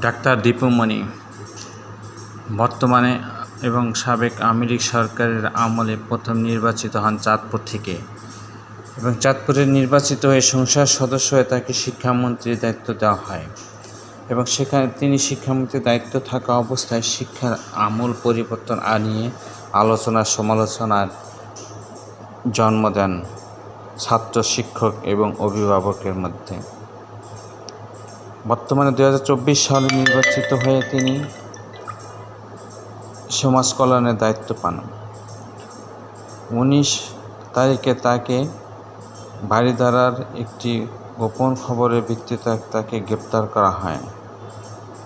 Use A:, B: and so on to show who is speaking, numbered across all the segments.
A: Doctor Dipu Moni বর্তমানে এবং সাবেক লীগ সরকারের আমলে প্রথম নির্বাচিত হন চাঁদপুর থেকে। এবং চাঁদপুরে নির্বাচিত হয়ে সংসদ সদস্য হয়ে তাকে শিক্ষামন্ত্রীর দায়িত্ব দেওয়া হয়। এবং সেখানে তিনি শিক্ষামন্ত্রীর দায়িত্ব থাকা অবস্থায় শিক্ষার আমূল পরিবর্তন আনিয়ে আলোচনা, সমালোচনার জন্ম দেন ছাত্র শিক্ষক এবং অভিভাবকের মধ্যে। বর্তমানে দু হাজার চব্বিশ সালে নির্বাচিত হয়ে তিনি সমাজ কল্যাণের দায়িত্ব পান। উনিশ তারিখে তাকে বাড়িধারার একটি গোপন খবরের ভিত্তিতে তাকে গ্রেপ্তার করা হয়।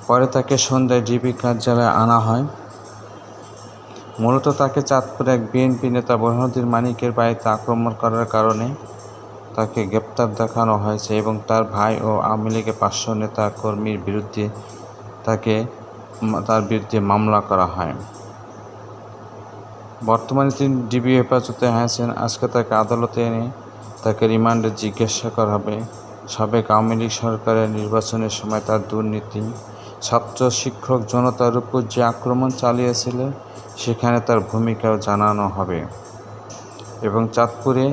A: পরে তাকে সন্ধ্যায় ডিবি কার্যালয়ে আনা হয়। মূলত তাকে চাঁদপুরে এক বিএনপি নেতা বরহানুদ্দিন মানিকের বাড়িতে আক্রমণ করার কারণে তাকে গ্রেপ্তার দেখানো হয়েছে এবং তার ভাই ও আওয়ামী লীগের পাঁচশো নেতা কর্মীর বিরুদ্ধে তাকে তার বিরুদ্ধে মামলা করা হয়। বর্তমানে তিনি ডিবি হেফাজতে আছেন। আজকে তাকে আদালতে এনে তাকে রিমান্ডে জিজ্ঞাসা করা হবে। সাবেক আওয়ামী লীগ সরকারের নির্বাচনের সময় তার দুর্নীতি, ছাত্র শিক্ষক জনতার উপর যে আক্রমণ চালিয়েছিল, সেখানে তার ভূমিকাও জানানো হবে। এবং চাঁদপুরে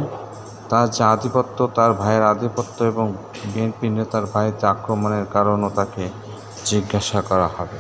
A: তার যে আধিপত্য, তার ভাইয়ের আধিপত্য এবং বিএনপি নেতার ভাইতে আক্রমণের কারণও তাকে জিজ্ঞাসা করা হবে।